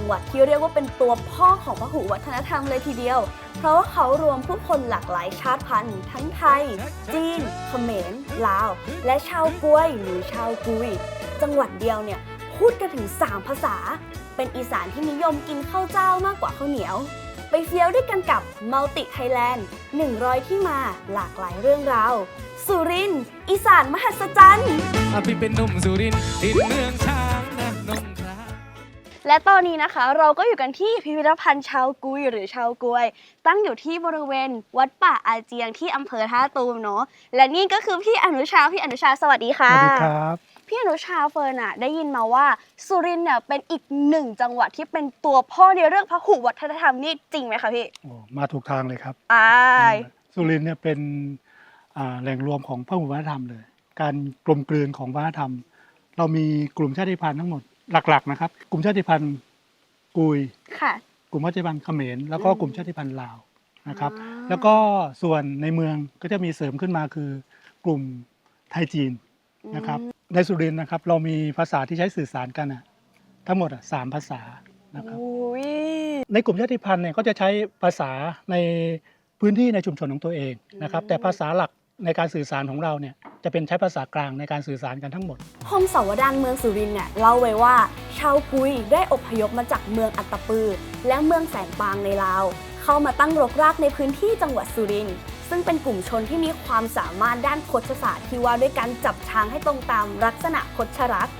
งหวัดที่เรียกว่าเป็นตัวพ่อของพหุวัฒนธรรมเลยทีเดียว เพราะว่าเขารวมผู้คนหลากหลายชาติพันธุ์ ทั้งไทย จีน เขมร ลาว และชาวกวยหรือชาวกุย จังหวัดเดียวเนี่ยพูดกันถึง 3 ภาษา เป็นอีสานที่นิยมกินข้าวเจ้ามากกว่าข้าวเหนียว ไปเฟี้ยวด้วยกันกับมัลติไทยแลนด์100 ที่มาหลากหลายเรื่องราว สุรินทร์อีสานมหัศจรรย์อะพี่เป็นหนุ่มสุรินทร์ดินเมืองชา และตอนนี้นะคะเราก็อยู่กันที่พิพิธภัณฑ์ชาวกุยหรือชาวกวย ตั้งอยู่ที่บริเวณวัดป่าอาเจียงที่อำเภอท่าตูมเนาะและนี่ก็คือพี่อนุชาพี่อนุชาสวัสดีสค่ะวัสดีครับพี่อนุชาเฟิร์นอะได้ยินมาว่าสุรินทร์เนี่ยเป็นอีกหนึ่งจังหวัดที่เป็นตัวพ่อในเรื่องพหุวัฒนธรรมนี่จริงไหมคะพี่โอ้มาถูกทางเลยครับอายสุรินทร์เนี่ยเป็นอ่าแหล่งรวมของพหุวัฒนธรรมเลย การกลมกลืนของวัฒนธรรม เรามีกลุ่มชาติพันธุ์ทั้งหมด หลักๆนะครับ กลุ่มชาติพันธุ์กุย ค่ะ กลุ่มชาติพันธุ์เขมรแล้วก็อืมกลุ่มชาติพันธุ์ลาวนะครับอ่าแล้วก็ส่วนในเมืองก็จะมีเสริมขึ้นมาคือกลุ่มไทยจีนนะครับ ในสุรินทร์นะครับเรามีภาษาที่ใช้สื่อสารกันอะทั้งหมดอะสามภาษานะครับ อุ้ยในกลุ่มชาติพันธุ์เนี่ยก็จะใช้ภาษาในพื้นที่ในชุมชนของตัวเองนะครับอืมแต่ภาษาหลัก ในการสื่อสารของเราเนี่ยจะเป็นใช้ภาษากลางในการสื่อสารกันทั้งหมด พมสาวดานเมืองสุรินทร์เนี่ยเล่าไว้ว่า ชาวกุยได้อพยพมาจากเมืองอัตตปือ และเมืองแสนปางในลาว เข้ามาตั้งรกรากในพื้นที่จังหวัดสุรินทร์ซึ่งเป็นกลุ่มชนที่มีความสามารถด้านโคชศาสตร์ที่ว่าด้วยการจับช้างให้ตรงตามลักษณะโคชรักษ์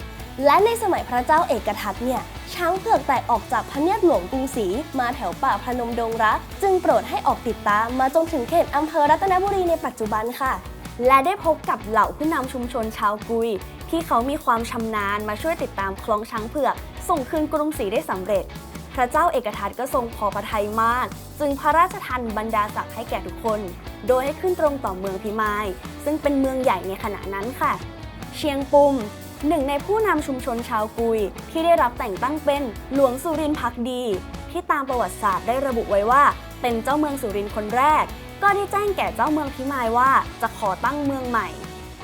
และในสมัยพระเจ้าเอกทัตเนี่ยช้างเผือกแตกออกจากพระเนียดหลวงกรุงศรีมาแถวป่าพนมดงรัก จึงโปรดให้ออกติดตามมาจนถึงเขตอำเภอรัตนบุรีในปัจจุบันค่ะ และได้พบกับเหล่าผู้นำชุมชนชาวกุย ที่เขามีความชำนาญมาช่วยติดตามคลองช้างเผือก ส่งคืนกรุงศรีได้สำเร็จ พระเจ้าเอกทัตก็ทรงพอพระทัยมาก จึงพระราชทานบรรดาศักดิ์ให้แก่ทุกคน โดยให้ขึ้นตรงต่อเมืองพิมาย ซึ่งเป็นเมืองใหญ่ในขณะนั้นค่ะ เชียงปุ่ม หนึ่งในผู้นำชุมชนชาวกุย ที่ได้รับแต่งตั้งเป็นหลวงสุรินทร์พักดี ที่ตามประวัติศาสตร์ได้ระบุไว้ว่า เป็นเจ้าเมืองสุรินทร์คนแรก ก็ได้แจ้งแก่เจ้าเมืองพิมายว่าจะขอตั้งเมืองใหม่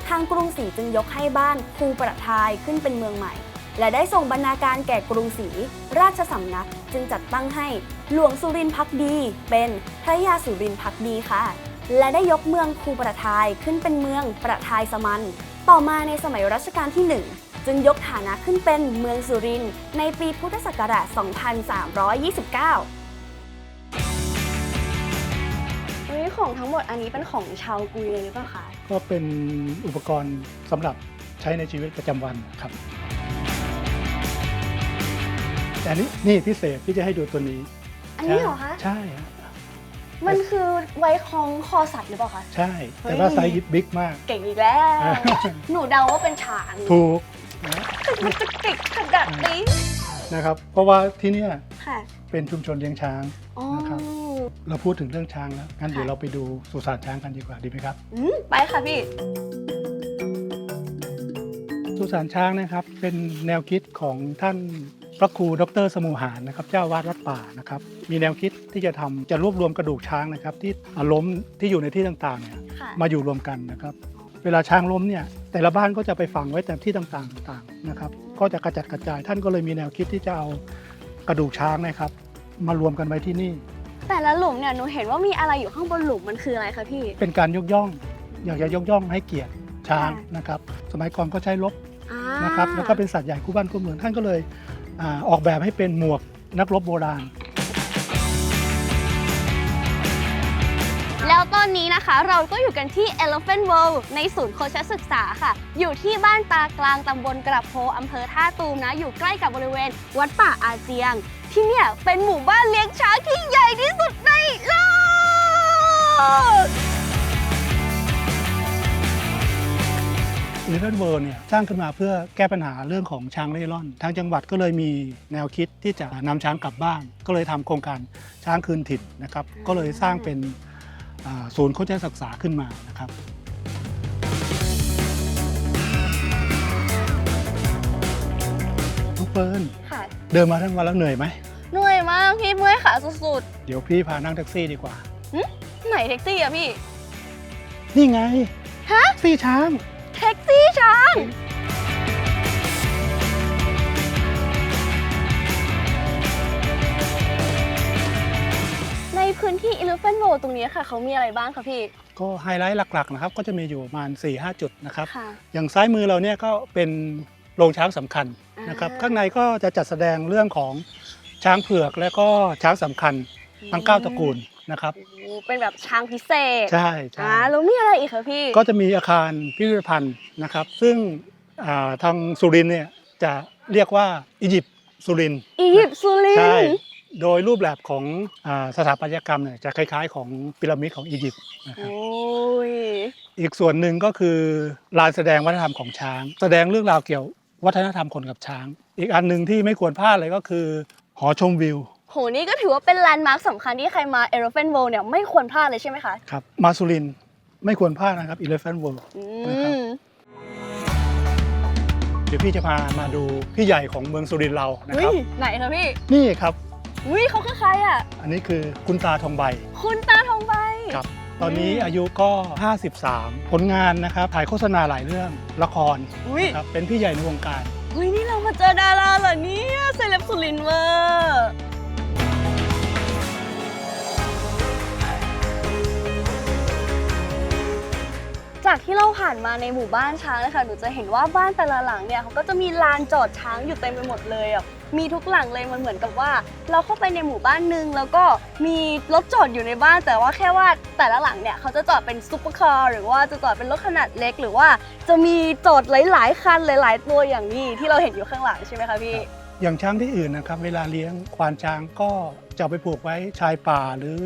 ทางกรุงศรีจึงยกให้บ้านภูประทายขึ้นเป็นเมืองใหม่ และได้ส่งบรรณาการแก่กรุงศรีราชสำนักจึงจัดตั้งให้หลวงสุรินทร์พักดี เป็นพระยาสุรินทร์พักดีค่ะ และได้ยกเมืองภูประทายขึ้นเป็นเมืองประทายสมัน ต่อมาในสมัยรัชกาลที่ 1 จึงยกฐานะขึ้นเป็นเมืองสุรินทร์ในปีพุทธศักราช 2329อันนี้ของทั้งหมดอันนี้เป็นของชาวกุยเลยหรือเปล่าคะ ก็เป็นอุปกรณ์สำหรับใช้ในชีวิตประจำวันครับ แต่อันนี้นี่พิเศษที่จะให้ดูตัวนี้ อันนี้เหรอคะ ใช่ฮะ มันคือไว้คล้องคอสัตว์หรือเปล่าคะ ใช่เฮ้ยแต่ว่าไซส์บิ๊กมาก เก่งอีกแล้วอ่าหนูเดาว่าเป็นช้างถูกนะมันจะเก่งขนาดนี้นะครับ เพราะว่าที่เนี่ยค่ะเป็นชุมชนเลี้ยงช้างอ๋อนะครับเราพูดถึงเรื่องช้างแล้วงั้นค่ะเดี๋ยวเราไปดูสุสานช้างกันดีกว่าดีไหมครับอืมไปค่ะพี่สุสานช้างนะครับเป็นแนวคิดของท่าน พระครูดรสมุหารนะครับเจ้าวาดวัดป่านะครับมีแนวคิดที่จะทำจะรวบรวมกระดูกช้างนะครับ ที่ล้มที่อยู่ในที่ต่างๆเนี่ยค่ะมาอยู่รวมกันนะครับ เวลาช้างล้มเนี่ยแต่ละบ้านก็จะไปฝังไว้แต่ที่ต่างๆต่างๆนะครับ ก็จะกระจัดกระจายท่านก็เลยมีแนวคิดที่จะเอากระดูกช้างนะครับ มารวมกันไว้ที่นี่ แต่ละหลุมเนี่ยหนูเห็นว่ามีอะไรอยู่ข้างบนหลุมมันคืออะไรคะพี่ เป็นการยกย่อง อยากจะยกย่องให้เกียรติช้างค่ะนะครับ สมัยก่อนก็ใช้ลบอ่านะครับแล้วก็เป็นสัตว์ใหญ่คู่บ้านคู่เมืองท่านก็เลย อออกแบบให้เป็นหมวกนักรบโบราณ แล้วตอนนี้นะคะเราก็อยู่กันที่ Elephant World ในศูนย์โคชศึกษาค่ะ อยู่ที่บ้านตากลางตำบลกระโพอำเภอท่าตูมนะ อยู่ใกล้กับบริเวณ วัดป่าอาเจียง ที่เนี่ยเป็นหมู่บ้านเลี้ยงช้างที่ใหญ่ที่สุดในโลก l ิ t เ l ิ w เวิร์เนี่ยสร้างขึ้นมาเพื่อแก้ปัญหาเรื่องของช้างเร่ร่อน ทางจังหวัดก็เลยมีแนวคิดที่จะนำช้างกลับบ้าน ก็เลยทำโครงการช้างคืนถิ่นนะครับ ก็เลยสร้างเป็นอ่าศูนย์โคชศึกษาขึ้นมานะครับน้องเฟิร์นค่ะเดินมาทั้งวันแล้วเหนื่อยไหมเหนื่อยมากพี่เมื่อยขาสุดเดี๋ยวพี่พานั่งแท็กซี่ดีกว่าๆไหนแท็กซี่อะพี่ นี่ไงฮะซี่ช้าง แท็กซี่ช้าง ในพื้นที่อิลูเฟนโบตรงนี้ค่ะ เขามีอะไรบ้างคะพี่ ก็ไฮไลท์หลักๆนะครับก็จะมีอยู่ประมาณ 4-5 จุดนะครับ ค่ะ อย่างซ้ายมือเราเนี่ยก็เป็นโรงช้างสำคัญนะครับข้างในก็จะจัดแสดงเรื่องของช้างเผือกและก็ช้างสำคัญ ทั้งเก้าตระกูล นะครับโอ้โหเป็นแบบช้างพิเศษใช่ใช่อ่าแล้วมีอะไรอีกคะพี่ก็จะมีอาคารพิพิธภัณฑ์นะครับ ซึ่งอ่าทางสุรินทร์เนี่ยจะเรียกว่าอียิปต์สุรินทร์อียิปต์สุรินใช่ทร์โดยรูปแบบของอาสถาปัตยกรรมเนี่ยจะคล้าย ๆ ของพีระมิดของอียิปต์นะครับ โอ้ยอีกส่วนหนึ่งก็คือลานแสดงวัฒนธรรมของช้าง แสดงเรื่องราวเกี่ยววัฒนธรรมคนกับช้าง อีกอันหนึ่งที่ไม่ควรพลาดเลยก็คือ หอชมวิวโหนี่ก็ถือว่าเป็นแลนด์มาร์คสำคัญที่ใครมา Elephant World เนี่ยไม่ควรพลาดเลยใช่ไหมคะ ครับ มาสุรินทร์ไม่ควรพลาดนะครับ Elephant World อืนะครับม เดี๋ยวพี่จะพามาดูพี่ใหญ่ของเมืองสุรินทร์เรานะอุ้ครับ ยไหนคะพี่ นี่ครับ อุ้ยเขาคือใครอะ อันนี้คือคุณตาทองใบ คุณตาทองใบ ครับ ตอนนี้อืม อายุก็ 53 ผลงานนะครับถ่ายโฆษณาหลายเรื่องละครอุ้ยนะครับเป็นพี่ใหญ่ในวงการ อุ้ยนี่เรามาเจอดาราเหรอเนี่ยเซเลบสุรินทร์เวอร์ จากที่เราผ่านมาในหมู่บ้านช้างเลยค่ะหนูจะเห็นว่าบ้านแต่ละหลังเนี่ยเขาก็จะมีลานจอดช้างอยู่เต็มไปหมดเลยอะมีทุกหลังเลยมันเหมือนกับว่า เราเข้าไปในหมู่บ้านหนึ่งแล้วก็มีรถจอดอยู่ในบ้าน แต่ว่าแค่ว่าแต่ละหลังเนี่ยเขาจะจอดเป็นซุปเปอร์คาร์หรือว่าจะจอดเป็นรถขนาดเล็ก หรือว่าจะมีจอดหลาย ๆ คันหลาย ๆ ตัวอย่างนี้ที่เราเห็นอยู่ข้างหลังใช่ไหมคะพี่ อย่างช้างที่อื่นนะครับเวลาเลี้ยงควานช้างก็จะไปผูกไว้ชายป่าหรือ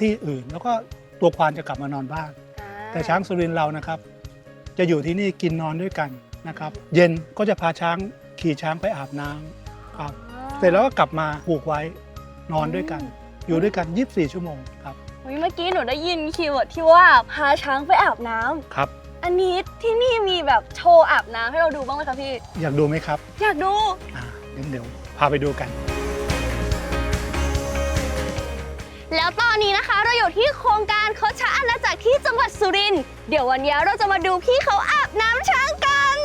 ที่อื่น แล้วก็ตัวควานจะกลับมานอนบ้าน แต่ช้างสุรินทร์เรานะครับ จะอยู่ที่นี่กินนอนด้วยกันนะครับ เย็นก็จะพาช้างขี่ช้างไปอาบน้ำครับ เสร็จแล้วก็กลับมาผูกไว้นอนด้วยกัน อยู่ด้วยกัน 24 ชั่วโมงครับอุ๊ยเมื่อกี้หนูได้ยินคีย์เวิร์ดที่ว่าพาช้างไปอาบน้ำครับ อันนี้ที่นี่มีแบบโชว์อาบน้ำให้เราดูบ้างไหมคะพี่ อยากดูไหมครับ อยากดูอ่างั้นเดี๋ยวพาไปดูกัน แล้วตอนนี้นะคะเราอยู่ที่โครงการโคชะอาณาจักรที่จังหวัดสุรินทร์เดี๋ยววันนี้เราจะมาดูพี่เขาอาบน้ำช้างกัน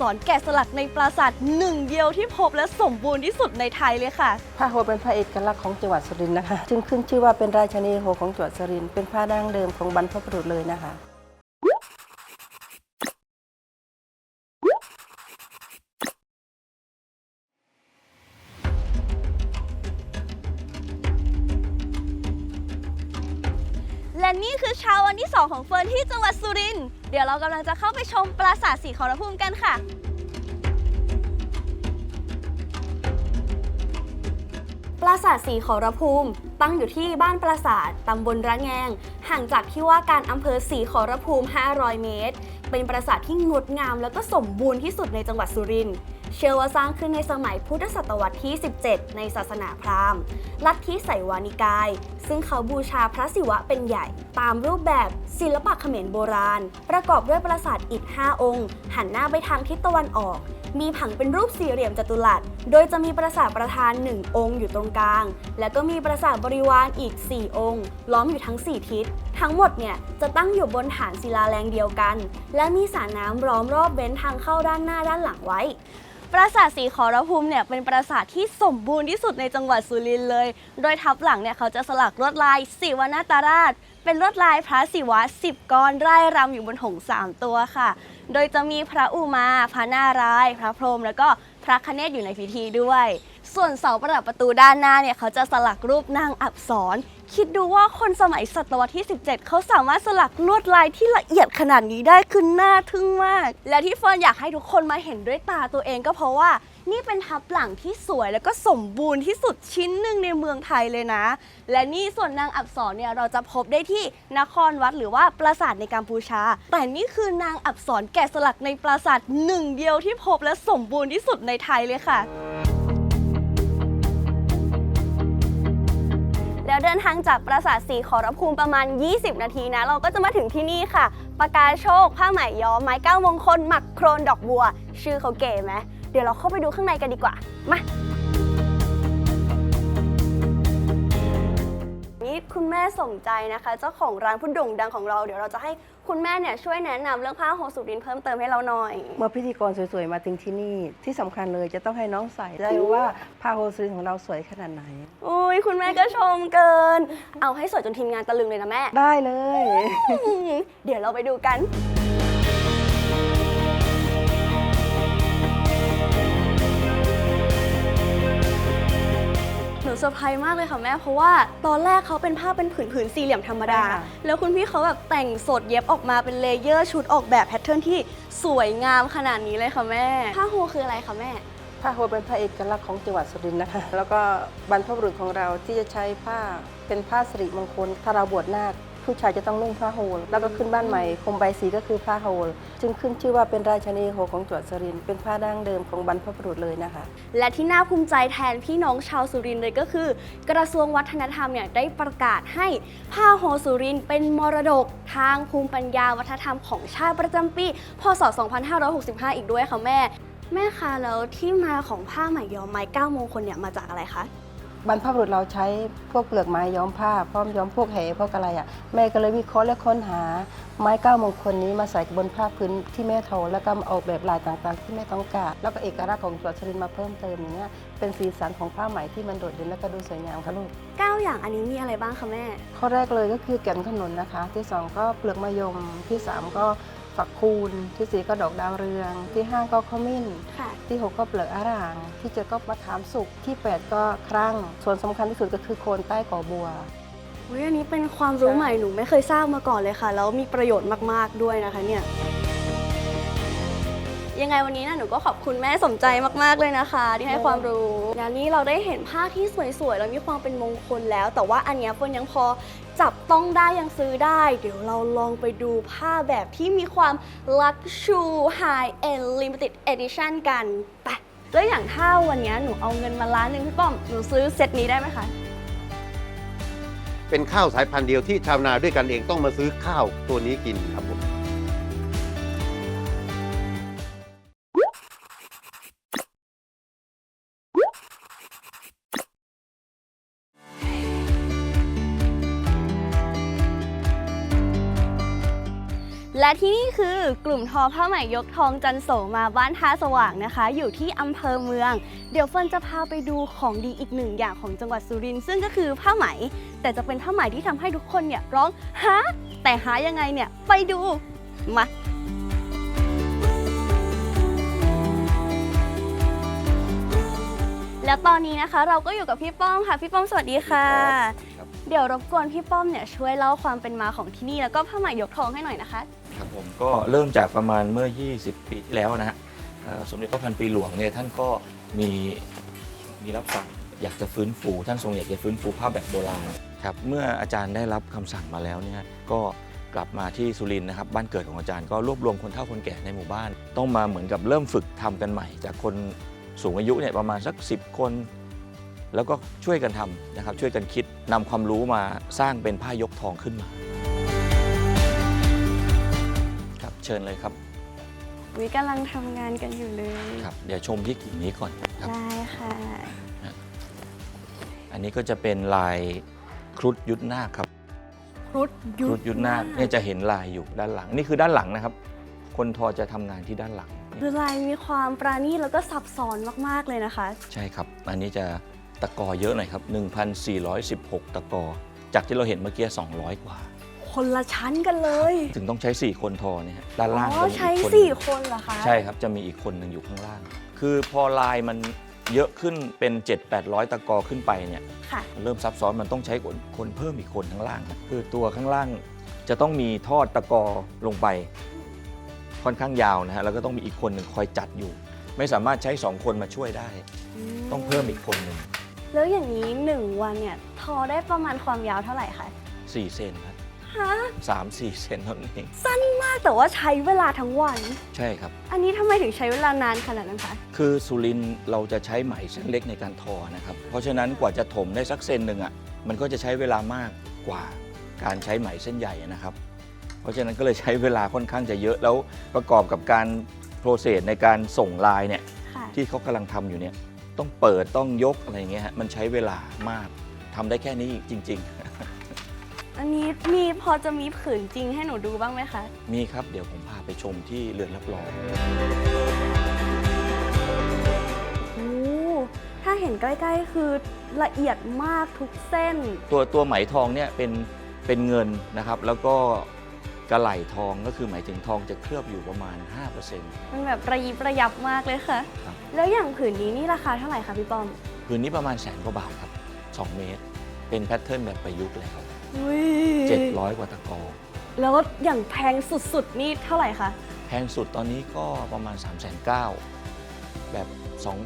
ษรแกะสลักในปราสาทหนึ่งเดียวที่พบและสมบูรณ์ที่สุดในไทยเลยค่ะผ้าโฮเป็นพระเอกลักษณ์ของจังหวัดสุรินทร์นะคะ จึงขึ้นชื่อว่าเป็นราชนีโฮของจังหวัดสุรินทร์เป็นผ้าดั้งเดิมของบรรพบุรุษเลยนะคะ นที่ 2 ของเฟิร์นที่จังหวัดสุรินทร์เดี๋ยวเรากำลังจะเข้าไปชมปราสาทสีขอรภูมิกันค่ะ ปราสาทสีขอรภูมิ ตั้งอยู่ที่บ้านปราสาทตำบลระแงง ห่างจากที่ว่าการอำเภอสีขอรภูมิ 500 เมตร เป็นปราสาทที่งดงามแล้วก็สมบูรณ์ที่สุดในจังหวัดสุรินทร์ เชื่อว่าสร้างขึ้นในสมัยพุทธศตวรรษที่ 17 ในศาสนาพราหมณ์ลัทธิไสวานิกาย ซึ่งเขาบูชาพระศิวะเป็นใหญ่ ตามรูปแบบศิลปะเขมรโบราณ ประกอบด้วยปราสาทอิฐ 5 องค์ หันหน้าไปทางทิศตะวันออก มีผังเป็นรูปสี่เหลี่ยมจัตุรัส โดยจะมีปราสาทประธาน 1 องค์อยู่ตรงกลาง แล้วก็มีปราสาทบริวารอีก 4 องค์ ล้อมอยู่ทั้ง 4 ทิศ ทั้งหมดเนี่ยจะตั้งอยู่บนฐานศิลาแรงเดียวกัน และมีสระน้ำล้อมรอบเว้นทางเข้าด้านหน้าด้านหลังไว้ ปราสาทสีขอรภูมิเนี่ยเป็นปราสาทที่สมบูรณ์ที่สุดในจังหวัดสุรินทร์เลย โดยทับหลังเนี่ยเขาจะสลักลวดลายศิวนาตราช เป็นลวดลายพระศิวะสิบก้อนไร่รำอยู่บนหงส์สามตัวค่ะ โดยจะมีพระอุมา พระนารายณ์พระพรหมแล้วก็พระคเนศอยู่ในพิธีด้วย ส่วนเสาประดับประตูด้านหน้าเนี่ยเขาจะสลักรูปนางอับสร คิดดูว่าคนสมัยศตวรรษที่ 17 เขาสามารถสลักลวดลายที่ละเอียดขนาดนี้ได้คือน่าทึ่งมาก และที่เฟิร์นอยากให้ทุกคนมาเห็นด้วยตาตัวเองก็เพราะว่า นี่เป็นทับหลังที่สวยแล้วก็สมบูรณ์ที่สุดชิ้นหนึ่งในเมืองไทยเลยนะ และนี่ส่วนนางอับสรเนี่ยเราจะพบได้ที่นครวัดหรือว่าปราสาทในกัมพูชา แต่นี่คือนางอับสรแกะสลักในปราสาทหนึ่งเดียวที่พบและสมบูรณ์ที่สุดในไทยเลยค่ะ เดินทางจากปราสาทสีขอรภูมิประมาณ 20 นาทีนะ เราก็จะมาถึงที่นี่ค่ะปากกาโชค ผ้าไหมย้อมไม้ก้ามงคลหมักโครนดอกบัว ชื่อเขาเก๋ไหมเดี๋ยวเราเข้าไปดูข้างในกันดีกว่า มา ม่สมใจนะคะ เจ้าของร้านผู้โด่งดังของเรา เดี๋ยวเราจะให้คุณแม่เนี่ยช่วยแนะนำเรื่องผ้าโฮสุรินทร์เพิ่มเติมให้เราหน่อย เมื่อพิธีกรสวยๆ มาถึงที่นี่ ที่สำคัญเลยจะต้องให้น้องใส่ได้รู้ว่าผ้าโฮลซีนของเราสวยขนาดไหน อุ้ยคุณแม่ก็ชมเกิน เอาให้สวยจนทีมงานตะลึงเลยนะแม่ ได้เลยเดี๋ยวเราไปดูกัน เซอร์ไพรส์มากเลยค่ะแม่เพราะว่าตอนแรกเขาเป็นผ้าเป็นผืนๆสี่เหลี่ยมธรรมดาใช่ค่ะ แล้วคุณพี่เขาแบบแต่งสดเย็บออกมาเป็นเลเยอร์ชุดออกแบบแพทเทิร์นที่สวยงามขนาดนี้เลยค่ะแม่ ผ้าโฮคืออะไรคะแม่ ผ้าโฮลเป็นผ้าเอกลักษณ์ของจังหวัดสุรินทร์นะคะ แล้วก็บรรพบุรุษของเราที่จะใช้ผ้าเป็นผ้าสิริมงคลถ้าเราบวชนาค ผู้ชายจะต้องนุ่งผ้าโฮลแล้วก็ขึ้นบ้านใหม่คมใบสีก็คือผ้าโฮลจึงขึ้นชื่อว่าเป็นราชนีโฮของจังหวัดสุรินทร์เป็นผ้าดั้งเดิมของบรรพบุรุษเลยนะคะ และที่น่าภูมิใจแทนพี่น้องชาวสุรินทร์เลยก็คือ กระทรวงวัฒนธรรมเนี่ยได้ประกาศให้ผ้าโฮสุรินทร์เป็นมรดกทางภูมิปัญญาวัฒนธรรมของชาติประจำปี พศ 2565 อีกด้วยค่ะแม่ แม่คะแล้วที่มาของผ้าไหมย้อมไม้เก้ามงคลเนี่ยมาจากอะไรคะ บรรพบุรุษเราใช้พวกเปลือกไม้ย้อมผ้าพร้อมย้อมพวกแหพวกอะไรอะแม่ก็เลยวิเคราะห์และค้นหา ไม้เก้ามงคลนี้มาใส่บนผ้าพื้นที่แม่ทอแล้วก็มาออกแบบลายต่างๆ ที่แม่ต้องการแล้วก็เอกลักษณ์ของจังหวัดสุรินทร์มาเพิ่มเติมอย่างเงี้ยเป็นสีสันของผ้าไหมที่มันโดดเด่นและก็ดูสวยงามค่ะลูก9อย่างอันนี้มีอะไรบ้างคะแม่ข้อแรกเลยก็คือแก่นขนุนนะคะ ที่สองก็เปลือกมะยมที่สามก็ ฝักคูณ ที่สี่ก็ดอกดาวเรือง ที่ห้าก็ขมิ้น ค่ะ ที่หกก็เปลือกอาราง ที่เจ็ดก็มะขามสุก ที่แปดก็ครั่ง ส่วนสำคัญที่สุดก็คือโคนใต้ก่อบัว อุ๊ยอันนี้เป็นความรู้ใช่ใหม่หนูไม่เคยทราบมาก่อนเลยค่ะ แล้วมีประโยชน์มากๆด้วยนะคะเนี่ย ยังไงวันนี้นะหนูก็ขอบคุณแม่สมใจมากๆเลยนะคะ ที่ให้ความรู้แล้วนี้เราได้เห็นผ้าที่สวยๆแล้วมีความเป็นมงคลแล้ว แต่ว่าอันเนี้ยเฟิร์นยังพอจับต้องได้ยังซื้อได้ เดี๋ยวเราลองไปดูผ้าแบบที่มีความ luxury high end limited edition กันไปแล้วอย่างถ้าวันนี้หนูเอาเงินมาล้านหนึ่งพี่ป้อมหนูซื้อเซตนี้ได้ไหมคะเป็นข้าวสายพันธุ์เดียวที่ชาวนาด้วยกันเองต้องมาซื้อข้าวตัวนี้กินครับผม และที่นี่คือกลุ่มทอผ้าไหมยกทองจันโสมาบ้านท่าสว่างนะคะ อยู่ที่อำเภอเมือง เดี๋ยวเฟิร์นจะพาไปดูของดีอีกหนึ่งอย่างของจังหวัดสุรินทร์ซึ่งก็คือผ้าไหม แต่จะเป็นผ้าไหมที่ทำให้ทุกคนเนี่ยร้องฮะแต่หายังไงเนี่ยไปดูมาแล้วตอนนี้นะคะ เราก็อยู่กับพี่ป้อมค่ะ พี่ป้อมสวัสดีค่ะ ครับ เดี๋ยวรบกวนพี่ป้อมเนี่ยช่วยเล่าความเป็นมาของที่นี่แล้วก็ผ้าไหมยกทองให้หน่อยนะคะ ครับผมก็เริ่มจากประมาณเมื่อ 20 ปีที่แล้วนะฮะสมเด็จพระพันปีหลวงเนี่ยท่านก็มีมีรับสั่งอยากจะฟื้นฟูท่านทรงอยากจะฟื้นฟูผ้าแบบโบราณครับเมื่ออาจารย์ได้รับคำสั่งมาแล้วเนี่ยก็กลับมาที่สุรินทร์นะครับบ้านเกิดของอาจารย์ก็รวบรวมคนเฒ่าคนแก่ในหมู่บ้าน ต้องมาเหมือนกับเริ่มฝึกทำกันใหม่ จากคนสูงอายุเนี่ยประมาณสัก 10 คน แล้วก็ช่วยกันทำนะครับช่วยกันคิดนำความรู้มาสร้างเป็นผ้ายกทองขึ้นมา ชิญเลยครับวิกำลังทำงานกันอยู่เลยครับ เดี๋ยวชมที่กิ่งนี้ก่อนครับ ได้ค่ะอันนี้ก็จะเป็นลายครุฑยุทธนาคครับครุฑครุฑยุทธนาคเนี่ยจะเห็นลายอยู่ด้านหลัง นี่คือด้านหลังนะครับ คนทอจะทำงานที่ด้านหลัง คือลายมีความปราณีตแล้วก็ซับซ้อนมาก ๆ เลยนะคะ ใช่ครับ อันนี้จะตะกอเยอะหน่อยครับ 1,416 ตะกอ จากที่เราเห็นเมื่อกี้200 กว่า คนละชั้นกันเลยถึงต้องใช้ 4 คนทอเนี่ยฮะด้านอ๋ล่างอจะมีใช้อีกคนสี่คนเหรอคะใช่ครับ จะมีอีกคนหนึ่งอยู่ข้างล่าง คือพอลายมันเยอะขึ้นเป็น 7-800 ตะกอขึ้นไปเนี่ยค่ะมันเริ่มซับซ้อนมันต้องใช้คนคนเพิ่มอีกคนข้างล่างครับคือตัวข้างล่างจะต้องมีทอดตะกอลงไป ค่อนข้างยาวนะฮะแล้วก็ต้องมีอีกคนหนึ่งคอยจัดอยู่ ไม่สามารถใช้สองคนมาช่วยได้ ต้องเพิ่มอีกคนหนึ่งแล้วอย่างนี้หนึ่งวันเนี่ยทอได้ประมาณความยาวเท่าไหร่คะ 4 เซนครับ ฮะสามสี่เซนเท่านั้นเองสั้นมากแต่ว่าใช้เวลาทั้งวัน ใช่ครับ อันนี้ทำไมถึงใช้เวลานานขนาดนั้นคะ คือสุรินทร์เราจะใช้ไหมเส้นเล็กในการทอนะครับ เพราะฉะนั้นกว่าจะถมได้สักเซนหนึ่งอะมันก็จะใช้เวลามากกว่าการใช้ไหมเส้นใหญ่นะครับ เพราะฉะนั้นก็เลยใช้เวลาค่อนข้างจะเยอะแล้วประกอบกับการโปรเซสในการส่งลายเนี่ยค่ะ ที่เขากำลังทำอยู่เนี่ยต้องเปิดต้องยกอะไรอย่างเงี้ยฮะมันใช้เวลามากทำได้แค่นี้จริง อันนี้มีพอจะมีผืนจริงให้หนูดูบ้างไหมคะ มีครับเดี๋ยวผมพาไปชมที่เรือนรับรอง โอ้ถ้าเห็นใกล้ๆคือละเอียดมากทุกเส้น ตัวตัวไหมทองเนี่ยเป็นเป็นเงินนะครับ แล้วก็กระไหล่ทองก็คือหมายถึงทองจะเคลือบอยู่ประมาณ 5%มันแบบระยิบระยับมากเลยค่ะ ครับ แล้วอย่างผืนนี้นี่ราคาเท่าไหร่คะพี่ป้อม พื้นนี้ประมาณแสนกว่าบาทครับ 2 เมตร เป็นแพทเทิร์นแบบประยุกต์เลยครับ อุ้ย700 กว่าตะกอแล้วอย่างแพงสุดๆ นี่เท่าไหร่คะ แพงสุดตอนนี้ก็ประมาณ 3 9 0 0 0แบบ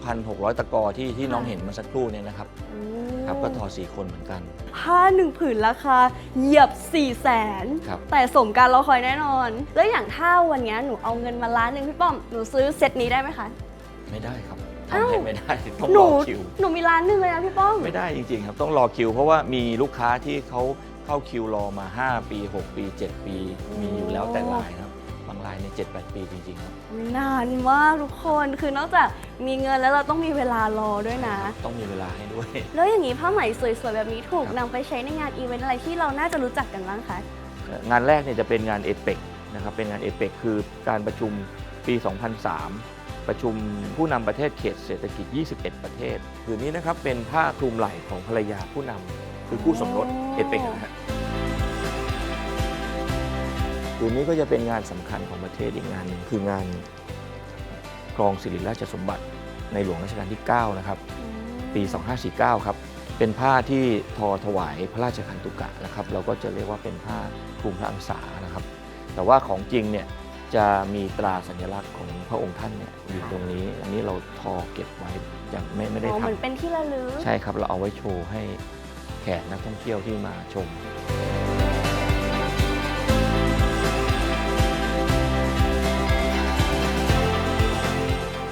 2,600 ตะกอที่ที่น้องเห็นเมาสักครู่เนี่ยนะครับครับก็ทอสี่คนเหมือนกัน ผ้าหนึ่งผืนราคาเหยียบ4ี่แสนครับ แต่สมการรอคอยแน่นอน แล้วอย่างถ้าวันเนี้ยหนูเอาเงินมาล้านหนึ่งพี่ป้อม หนูซื้อเซตนี้ได้ไหมคะ ไม่ได้ครับอ้าวทำให้ไม่ได้ ต้องหรนูอคิว หนูมีล้านหนึ่งเลยนะพี่ป้อม ไม่ได้จริงๆครับ ต้องรอคิว เพราะว่ามีลูกค้าที่เขา เข้าคิวรอมา 5 ปี 6 ปี 7 ปี มีอยู่แล้วแต่รายนะครับ บางรายในย7-8 ปีจริงๆครับนานมากทุกคนคือนอกจากมีเงินแล้วเราต้องมีเวลารอด้วยนะ ต้องมีเวลาให้ด้วย แล้วอย่างนี้ผ้าไหมสวยๆ แบบนี้ถูกครับนำไปใช้ในงานอีเวนต์อะไรที่เราน่าจะรู้จักกันบ้างคะงานแรกเนี่ยจะเป็นงานเอเปกนะครับเป็นงานเอเปกคือการประชุมปี 2003 ประชุมผู้นำประเทศเขตเศรษฐกิจ 21 ประเทศผืนนี้นะครับเป็นผ้าคลุมไหล่ของภรรยาผู้นำ คือคู่สมรสเอเปกนะฮะผืนนี้ก็จะเป็นงานสำคัญของประเทศอีกงานหนึ่งคืองานครองสิริราชสมบัติในหลวงรัชกาลที่ 9 นะครับ ปี 2549 ครับ เป็นผ้าที่ทอถวายพระราชคันตุกะนะครับ เราก็จะเรียกว่าเป็นผ้าคลุมพระอังสานะครับ แต่ว่าของจริงเนี่ยจะมีตราสัญลักษณ์ของพระองค์ท่านเนี่ยอยู่ตรงนี้ อันนี้เราทอเก็บไว้ยังไม่ไม่ได้อ๋อทเหมือนเป็นที่ระลึกำใช่ครับ เราเอาไว้โชว์ให้ แขกนักท่องเที่ยวที่มาชม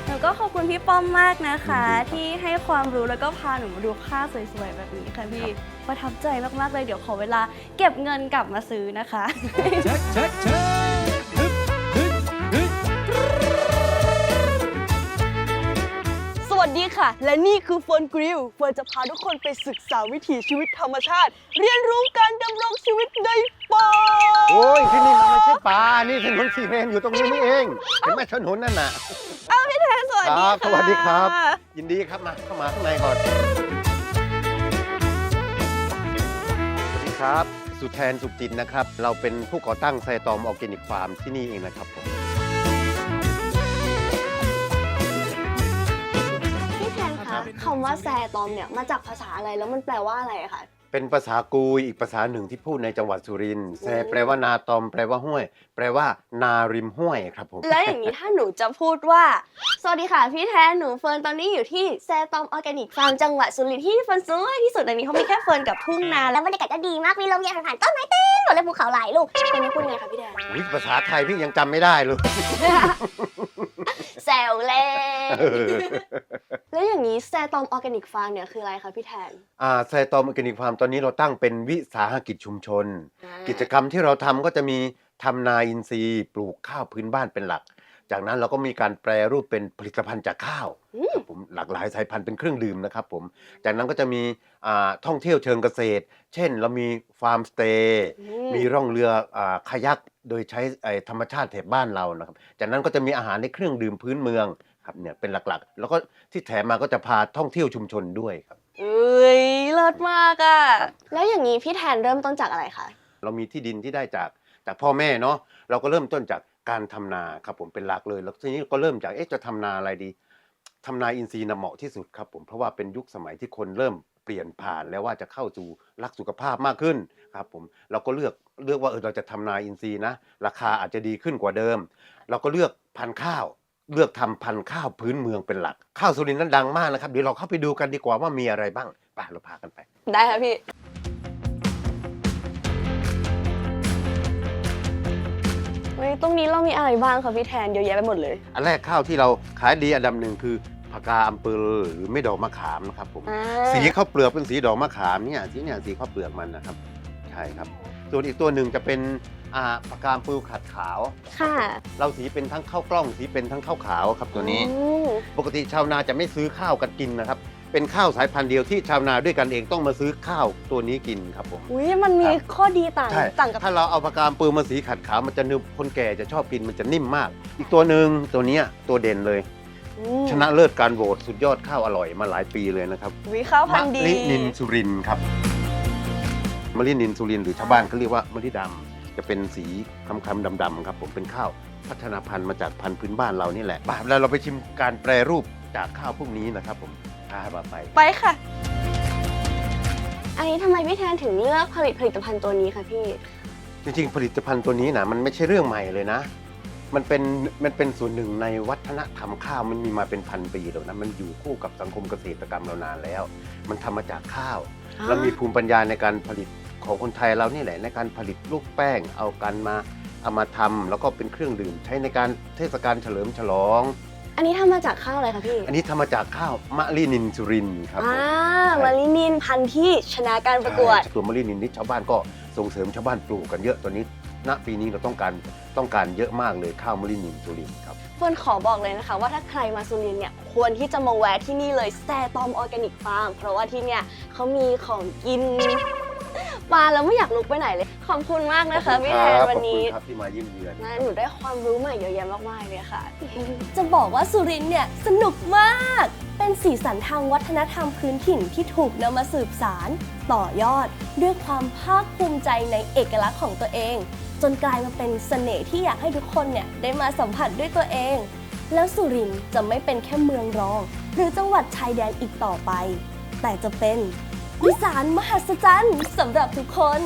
แล้วก็ขอบคุณพี่ป้อมมากนะคะ ที่ให้ความรู้แล้วก็พาหนูมาดูผ้าสวยๆแบบนี้ค่ะพี่ประทับใจมากๆเลยเดี๋ยวขอเวลาเก็บเงินกลับมาซื้อนะคะ เช็คเช็คเช็ค ดีค่ะ และนี่คือเฟิร์นกริลเฟิร์นจะพาทุกคนไปศึกษาวิถีชีวิตธรรมชาติ เรียนรู้การดำรงชีวิตในป่าโอ้ยที่นี่มันไม่ใช่ป่านี่ถนนสีเรนอยู่ตรงนี้นี่เองเห็นไหมถนนนั่นน่ะอ้าวพี่แทนสวัสดีครับค่ะสวัสดีครับ ยินดีครับมาเข้ามาข้างในก่อนสวัสดีครับ สุแทนสุขจินนะครับ เราเป็นผู้ก่อตั้งไซตอมออร์แกนิกฟาร์มที่นี่เองนะครับผม คะคำว่าแซตอมเนี่ยมาจากภาษาอะไรแล้วมันแปลว่าอะไรอะคะเป็นภาษากุยอีกภาษาหนึ่งที่พูดในจังหวัดสุรินทร์แซแปลว่านาตอม แปลว่าห้วย แปลว่า นาริมห้วยครับผม แล้วอย่างนี้ถ้าหนูจะพูดว่า สวัสดีค่ะพี่แทนหนูเฟิร์นตอนนี้อยู่ที่แซตอมออร์แกนิกฟาร์มจังหวัดสุรินทร์ที่เฟิร์นสวยที่สุดในนี้เขามีแค่เฟิร์นกับทุ่งนาแล้แล้ววบรรยากาศก็ดีมากมีลมเย็นผ่านๆต้นไม้เต็มหมดเลยภูเขาหลายลูกคนนี้พูดไงคะพี่แทนอุ๊ยภาษาไทยพี่ยังจำไม่ได้เลยแซ วเล่นแล้วอย่างนี้แซตอมออร์แกนิกฟาร์มเนี่ยคืออะไรคะพี่แทน อ่าไซตอมออร์แกนิกฟาร์มตอนนี้เราตั้งเป็นวิสาหกิจชุมชนกิจกรรมที่เราทำก็จะมีทำนาอินทรีย์ ปลูกข้าวพื้นบ้านเป็นหลัก จากนั้นเราก็มีการแปรรูปเป็นผลิตภัณฑ์จากข้าว อืมครับ ผมหลากหลายสายพันธุ์เป็นเครื่องดื่มนะครับผมจากนั้นก็จะมีอ่าท่องเที่ยวเชิงเกษตร เช่นเรามีฟาร์มสเตย์มีร่องเรืออาคายักโดยใช้ไอ้ธรรมชาติแถบบ้านเรานะครับจากนั้นก็จะมีอาหารในเครื่องดื่มพื้นเมืองครับเนี่ยเป็นหลักๆ แล้วก็ที่แถมมาก็จะพาท่องเที่ยวชุมชนด้วยครับ เอ้ยเลิศมากอะแล้วอย่างนี้พี่แทนเริ่มต้นจากอะไรคะ เรามีที่ดินที่ได้จากจากพ่อแม่เนาะเราก็เริ่มต้นจากการทำนาครับผมเป็นหลักเลย แล้วทีนี้ก็เริ่มจากเอ๊ะจะทำนาอะไรดี ทำนายอินทรีย์นะเหมาะที่สุดครับผมเพราะว่าเป็นยุคสมัยที่คนเริ่มเปลี่ยนผ่านแล้วว่าจะเข้าสู่รักสุขภาพมากขึ้นครับผมเราก็เลือกเลือกว่าเออเราจะทำนายอินทรีย์นะ ราคาอาจจะดีขึ้นกว่าเดิม เราก็เลือกพันธุ์ข้าว เลือกทำพันธุ์ข้าวพื้นเมืองเป็นหลัก ข้าวสุรินทร์นั้นดังมากนะครับเดี๋ยวเราเข้าไปดูกันดีกว่าว่ามีอะไรบ้างไปเราพากันไป ได้ค่ะพี่ ตรงนี้เรามีอะไรบ้างคะพี่แทนเยอะแยะไปหมดเลย อันแรกข้าวที่เราขายดีอันดับหนึ่งคือผักกาอัมเปอร์หรือไม่ดอกมะขามนะครับผมอ่า สีข้าวเปลือกเป็นสีดอกมะขามเนี่ยสีเนี่ยสีข้าวเปลือกมันนะครับใช่ครับ ส่วนอีกตัวหนึ่งจะเป็นอ่าผักกาอัมเปอร์ขัดขาว ค่ะเราสีเป็นทั้งข้าวกล้องสีเป็นทั้งข้าวขาวครับตัวนี้ อืมปกติชาวนาจะไม่ซื้อข้าวกันกินนะครับ เป็นข้าวสายพันธุ์เดียวที่ชาวนาด้วยกันเองต้องมาซื้อข้าวตัวนี้กินครับผม อุ้ยมันมีครับข้อดีต่างใช่ต่างกับ ถ้าเราเอาปากกามปืนมาสีขัดขาวมันจะนึบคนแก่จะชอบกินมันจะนิ่มมาก อีกตัวหนึ่งตัวเนี้ยตัวเด่นเลย อืมชนะเลิศการโหวตสุดยอดข้าวอร่อยมาหลายปีเลยนะครับอุ้ยข้าวพันธุ์ดีมะลินินสุรินทร์ครับมะลินินสุรินทร์หรือชาวบ้านเขาเรียกว่ามะลิดำจะเป็นสีคำคำๆดำๆครับผมเป็นข้าวพัฒนาพันธุ์มาจากพันธุ์พื้นบ้านเรานี่แหละป่ะแล้วเราไปชิมการแปรรูปจากข้าวพวกนี้นะครับผม พามาไป ไปค่ะ อันนี้ทำไมพี่แทนถึงเลือกผลิตผลิตภัณฑ์ตัวนี้คะพี่ จริงๆ ผลิตภัณฑ์ตัวนี้นะมันไม่ใช่เรื่องใหม่เลยนะ มันเป็นมันเป็นส่วนหนึ่งในวัฒนธรรมข้าวมันมีมาเป็นพันปีแล้วนะมันอยู่คู่กับสังคมเกษตรกรรมเรานานแล้ว มันทำมาจากข้าว อ่า เรามีภูมิปัญญาในการผลิตของคนไทยเรานี่แหละในการผลิตลูกแป้ง เอากันมาเอามาทำแล้วก็เป็นเครื่องดื่ม ใช้ในการเทศกาลเฉลิมฉลอง อันนี้ทำมาจากข้าวอะไรคะพี่อันนี้ทำมาจากข้าวมะลินินสุรินทร์ครับผมอ่ามาลินินพันธุ์ที่ชนะการประกวด ใช่ตัวมะลินินนี่ชาวบ้านก็ส่งเสริมชาวบ้านปลูกกันเยอะตอนนี้ ณปีนี้เราต้องการต้องการเยอะมากเลยข้าวมะลินินสุรินทร์ครับ เฟิร์นขอบอกเลยนะคะ ว่าถ้าใครมาสุรินทร์เนี่ยควรที่จะมาแวะที่นี่เลยแซตอมออร์แกนิกฟาร์มเพราะว่าที่เนี่ยเขามีของกิน มาแล้วไม่อยากลุกไปไหนเลยข อบคุณมากนะคะพี่แทนวันนี้ ขอบคุณครับที่มาเยี่ยมเยือนนะหนูได้ความรู้ใหม่เยอะแยะมากๆเลยค่ะ จะบอกว่าสุรินทร์เนี่ยสนุกมาก เป็นสีสันทางวัฒนธรรมพื้นถิ่นที่ถูกนำมาสืบสาร ต่อยอดด้วยความภาคภูมิใจในเอกลักษณ์ของตัวเอง จนกลายมาเป็นเสน่ห์ที่อยากให้ทุกคนเนี่ยได้มาสัมผัสด้วยตัวเอง แล้วสุรินทร์จะไม่เป็นแค่เมืองรอง หรือจังหวัดชายแดนอีกต่อไป แต่จะเป็นอีสานมหัศจรรย์สำหรับทุกคน